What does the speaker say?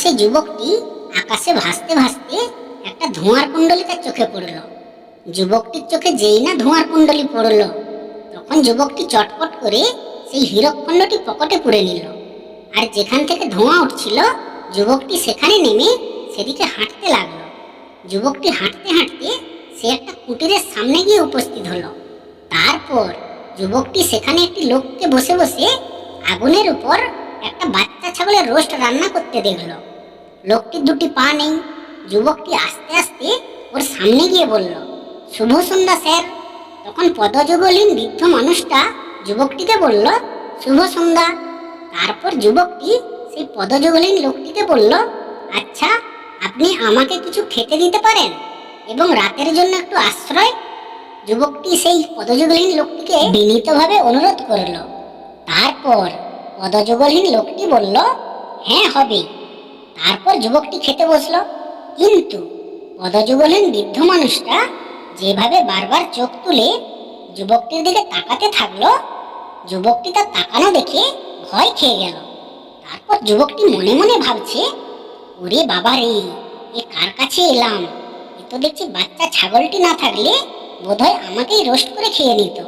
সেই যুবকটি আকাশে ভাসতে ভাসতে একটা ধোঁয়ার কুণ্ডলি তার চোখে পড়ল। যুবকটির চোখে যেই না ধোঁয়ার কুণ্ডলি পড়ল, তখন যুবকটি চটপট করে সেই হীরকখণ্ডটি পকেটে পুড়ে নিল। আর যেখান থেকে ধোঁয়া উঠছিল, যুবকটি সেখানে নেমে সেদিকে হাঁটতে লাগল। যুবকটি হাঁটতে হাঁটতে সে একটা কুটিরের সামনে গিয়ে উপস্থিত হলো। তারপর যুবকটি সেখানে একটি লোককে বসে বসে আগুনের উপর একটা বাচ্চা ছাগলের রোস্ট রান্না করতে দেখল। লোকটির দুটি পা নেই। যুবকটি আস্তে আস্তে ওর সামনে গিয়ে বলল, শুভ সন্ধ্যা স্যার। তখন পদযুগলীন বৃদ্ধ মানুষটা যুবকটিকে বলল, শুভ সন্ধ্যা। তারপর যুবকটি সেই পদযুগলীন লোকটিকে বলল আচ্ছা আপনি আমাকে কিছু খেতে দিতে পারেন এবং রাতের জন্য একটু আশ্রয়? যুবকটি সেই পদযুগলীন লোকটিকে বিনীতভাবে অনুরোধ করল। তারপর পদযুগলহীন লোকটি বলল হ্যাঁ হবে। তারপর যুবকটি খেতে বসল। কিন্তু পদযুগলহীন বৃদ্ধ মানুষটা যেভাবে বারবার চোখ তুলে যুবকটির দিকে তাকাতে থাকল, যুবকটি তার তাকানো দেখে ভয় খেয়ে গেল। তারপর যুবকটি মনে মনে ভাবছে, ওরে বাবা রে, এ কার কাছে এলাম? এ তো দেখছি বাচ্চা ছাগলটি না থাকলে বোধহয় আমাকেই রোস্ট করে খেয়ে নিত।